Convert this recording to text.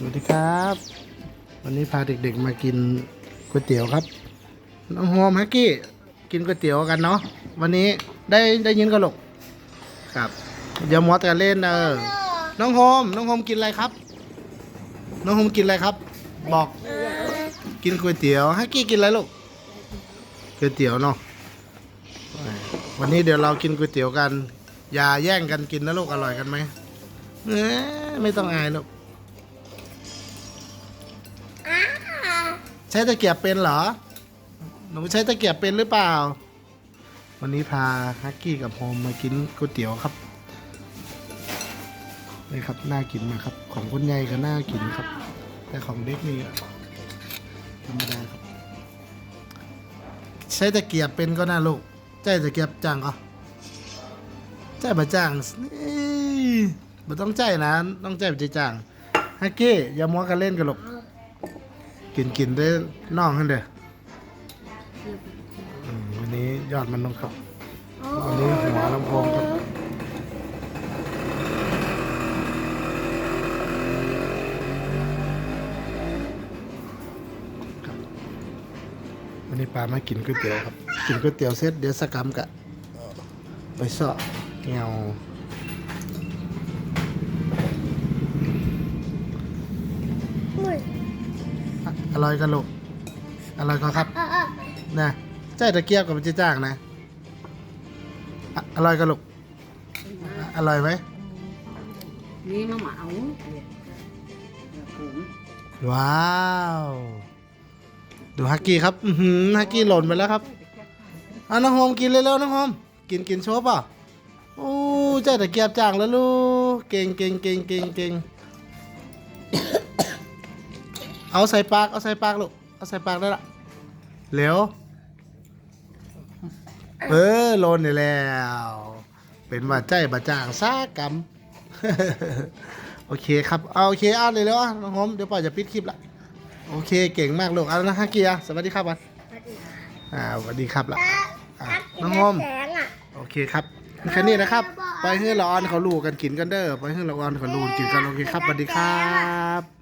สวัสดีครับ วันนี้พาเด็กๆมากินก๋วยเตี๋ยวครับ น้องโฮมฮักกี้กินก๋วยเตี๋ยวกันเนาะวันนี้ได้ได้ยินกันหรอกครับอย่ามัวแต่เล่นเออน้องโฮมน้องโฮมกินอะไรครับ น้องโฮมกินอะไรครับ บอก กินก๋วยเตี๋ยวฮักกี้กินอะไรลูกก๋วยเตี๋ยวเนาะวันนี้เดี๋ยวเรากินก๋วยเตี๋ยวกัน อย่าแย่งกันกินนะลูกอร่อยกันไหมเอ้ยไม่ต้องอายลูก ใช้ตะเกียบเป็นเหรอ หนูใช้ตะเกียบเป็นหรือเปล่า วันนี้พาฮักกี้กับโฮมมากินก๋วยเตี๋ยวครับนี่ครับน่ากินมากครับ ของคนใหญ่ก็น่ากินครับ แต่ของเด็กนี่ธรรมดาครับ ใช้ตะเกียบเป็นก็น่าลูกใช้ตะเกียบจังก็ใช้บะจังนี่บ่ต้องใจนะต้องใจบะจังฮักกี้อย่ามัวกันเล่นกันหรอก กินกินได้น่องขึ้นเด้ออืมวันนี้ยอดมันลงครับ วันนี้หัวลำโพงครับ วันนี้ปลามากินก๋วยเตี๋ยวครับ กินก๋วยเตี๋ยวเสร็จเดี๋ยวสกกรรมกะ ไปเสาะเงา ร่อยกันลูกอร่อยก็ครับนะใจตะเกียบกับเจ๊จ้างนะอะอร่อยกันลูกอะอร่อยไหมนี่มาเหมาเดี๋ยวผมว้าว ดูฮักกี้ครับอือหือฮักกี้หล่นไปแล้วครับอะน้องโฮมกินเร็วๆน้องโฮมกินกินโชว์ป่ะโอ้ใจตะเกียบจ้างแล้วลูกเก่งเก่งเก่งเก่งเก่ง เอาใส่ปาก เอาใส่ปากลูก เอาใส่ปากได้ละเร็วเออโลนนี่แล้ว เป็นว่าใจบะจ่างซากรรมโอเคครับเอาโอเคเอาเลยแล้วน้องโฮมเดี๋ยวป่าจะปิดคลิปละโอเคเก่งมากลูกเอาละฮะเกียร์สวัสดีครับวันอ่าสวัสดีครับละอะน้องโฮมแสงอะโอเคครับแค่นี้นะครับ ไปให้ละออนเขาลูกกันกินกันเด้อไปให้ละออนเขาลูกกินกันโอเคครับสวัสดีครับ